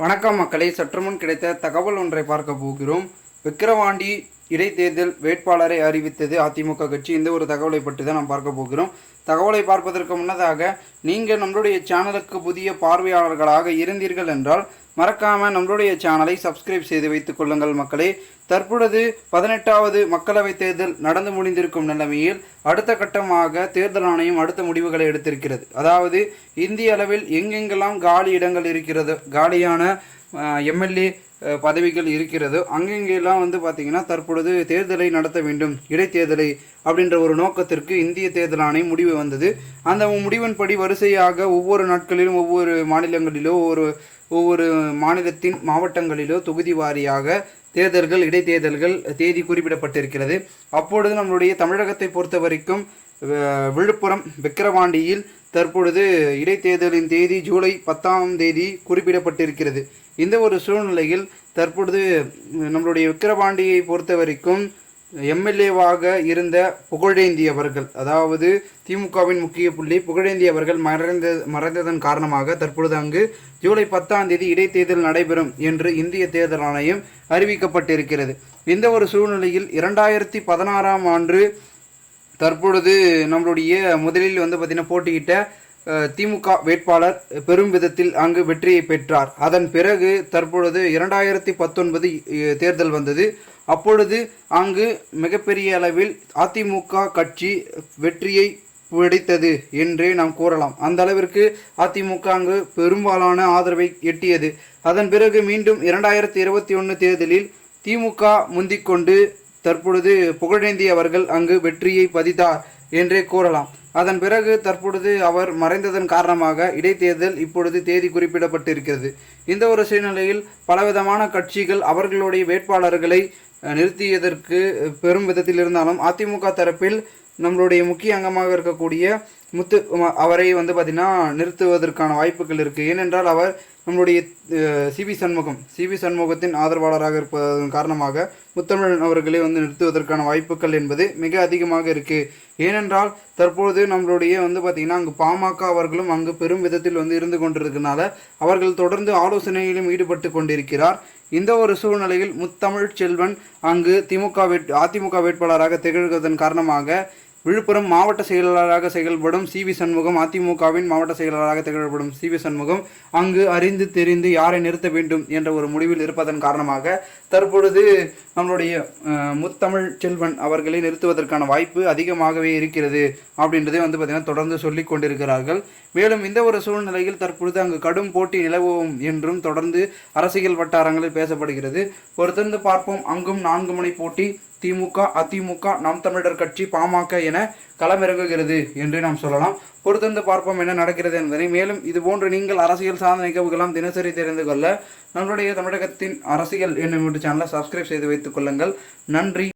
வணக்கம் மக்களை. சற்றுமுன் கிடைத்த தகவல் ஒன்றை பார்க்க போகிறோம். விக்கிரவாண்டி இடைத்தேர்தல் வேட்பாளரை அறிவித்தது அதிமுக கட்சி. இந்த ஒரு தகவலை பற்றி தான் நாம் பார்க்க போகிறோம். தகவலை பார்ப்பதற்கு முன்னதாக நீங்கள் நம்மளுடைய சேனலுக்கு புதிய பார்வையாளர்களாக இருந்தீர்கள் என்றால் மறக்காமல் நம்மளுடைய சேனலை சப்ஸ்கிரைப் செய்து வைத்துக் கொள்ளுங்கள் மக்களே. தற்பொழுது பதினெட்டாவது மக்களவைத் தேர்தல் நடந்து முடிந்திருக்கும் நிலைமையில் அடுத்த கட்டமாக தேர்தல் ஆணையம் அடுத்த முடிவுகளை எடுத்திருக்கிறது. அதாவது இந்திய அளவில் எங்கெங்கெல்லாம் காலி இடங்கள் இருக்கிறது காலியான எம்எல்ஏ பதவிகள் இருக்கிறதோ அங்கெங்கெல்லாம் வந்து பார்த்திங்கன்னா தற்பொழுது தேர்தலை நடத்த வேண்டும் இடைத்தேர்தலை அப்படின்ற ஒரு நோக்கத்திற்கு இந்திய தேர்தல் ஆணையம் முடிவு வந்தது. அந்த முடிவின்படி வரிசையாக ஒவ்வொரு நாட்களிலும் ஒவ்வொரு மாநிலங்களிலோ ஒவ்வொரு ஒவ்வொரு மாநிலத்தின் மாவட்டங்களிலோ தொகுதி வாரியாக தேர்தல்கள் இடைத்தேர்தல்கள் தேதி குறிப்பிடப்பட்டிருக்கிறது. அப்பொழுது நம்மளுடைய தமிழகத்தை பொறுத்த வரைக்கும் விழுப்புரம் விக்கிரவாண்டியில் தற்பொழுது இடைத்தேர்தலின் தேதி ஜூலை பத்தாம் தேதி குறிப்பிடப்பட்டிருக்கிறது. இந்த ஒரு சூழ்நிலையில் தற்பொழுது நம்மளுடைய விக்கிரவாண்டியை பொறுத்த வரைக்கும் எம்எல்ஏவாக இருந்த புகழேந்தி அவர்கள் அதாவது திமுகவின் முக்கிய புள்ளி புகழேந்தி அவர்கள் மறைந்த மறைந்ததன் காரணமாக தற்பொழுது அங்கு ஜூலை பத்தாம் தேதி இடைத்தேர்தல் நடைபெறும் என்று இந்திய தேர்தல் ஆணையம் அறிவிக்கப்பட்டிருக்கிறது. இந்த ஒரு சூழ்நிலையில் இரண்டாயிரத்தி பதினாறாம் ஆண்டு தற்பொழுது நம்மளுடைய முதலில் வந்து பார்த்திங்கன்னா போட்டியிட்ட திமுக வேட்பாளர் பெரும் விதத்தில் அங்கு வெற்றியை பெற்றார். அதன் பிறகு தற்பொழுது இரண்டாயிரத்தி பத்தொன்பது தேர்தல் வந்தது. அப்பொழுது அங்கு மிகப்பெரிய அளவில் அதிமுக கட்சி வெற்றியை பிடித்தது என்றே நாம் கூறலாம். அந்த அளவிற்கு அதிமுக அங்கு பெரும்பாலான ஆதரவை எட்டியது. அதன் பிறகு மீண்டும் இரண்டாயிரத்தி இருபத்தி ஒன்று தேர்தலில் திமுக முந்திக்கொண்டு தற்பொழுது புகழேந்தி அவர்கள் அங்கு வெற்றியை பதித்தார். என்றே கூறலாம். அதன் பிறகு தற்பொழுது அவர் மறைந்ததன் காரணமாக இடைத்தேர்தல் இப்பொழுது தேதி குறிப்பிடப்பட்டிருக்கிறது. இந்த ஒரு சூழ்நிலையில் பலவிதமான கட்சிகள் அவர்களுடைய வேட்பாளர்களை நிறுத்தியதற்கு பெரும் விதத்தில் இருந்தாலும் அதிமுக தரப்பில் நம்மளுடைய முக்கிய அங்கமாக இருக்கக்கூடிய முத்து அவரை வந்து பார்த்திங்கன்னா நிறுத்துவதற்கான வாய்ப்புகள் இருக்குது ஏனென்றால் அவர் நம்மளுடைய சிவி சண்முகம் சிவி சண்முகத்தின் ஆதரவாளராக இருப்பதன் காரணமாக முத்தமிழன் அவர்களை வந்து நிறுத்துவதற்கான வாய்ப்புகள் என்பது மிக அதிகமாக இருக்குது ஏனென்றால் தற்பொழுது நம்மளுடைய வந்து பார்த்திங்கன்னா அங்கு பாமக அவர்களும் அங்கு பெரும் விதத்தில் வந்து இருந்து கொண்டிருக்கனால அவர்கள் தொடர்ந்து ஆலோசனையிலும் ஈடுபட்டு கொண்டிருக்கிறார். இந்த ஒரு சூழ்நிலையில் முத்தமிழ் செல்வன் அங்கு திமுக வேட் அதிமுக வேட்பாளராக திகழ்வதன் காரணமாக விழுப்புரம் மாவட்ட செயலாளராக செயல்படும் சி வி சண்முகம் அதிமுகவின் மாவட்ட செயலாளராக திகழப்படும் சி வி சண்முகம் அங்கு அறிந்து தெரிந்து யாரை நிறுத்த வேண்டும் என்ற ஒரு முடிவில் இருப்பதன் காரணமாக தற்பொழுது நம்மளுடைய முத்தமிழ் செல்வன் அவர்களை நிறுத்துவதற்கான வாய்ப்பு அதிகமாகவே இருக்கிறது அப்படின்றதே வந்து பார்த்திங்கன்னா தொடர்ந்து சொல்லிக் கொண்டிருக்கிறார்கள். மேலும் இந்த ஒரு சூழ்நிலையில் தற்பொழுது அங்கு கடும் போட்டி நிலவும் என்றும் தொடர்ந்து அரசியல் வட்டாரங்களில் பேசப்படுகிறது. பொறுத்திருந்து பார்ப்போம். அங்கும் நான்கு முனை போட்டி. திமுக அதிமுக நாம் தமிழர் கட்சி பாமக என களமிறங்குகிறது என்று நாம் சொல்லலாம். பொறுத்திருந்து பார்ப்போம் என்ன நடக்கிறது என்பதை. மேலும் இது போன்று நீங்கள் அரசியல் சார்ந்த நிகழ்வுகளாம் தினசரி தெரிந்து கொள்ள நம்மளுடைய தமிழகத்தின் அரசியல் என்னும் சேனலை சப்ஸ்கிரைப் செய்து வைத்துக் கொள்ளுங்கள். நன்றி.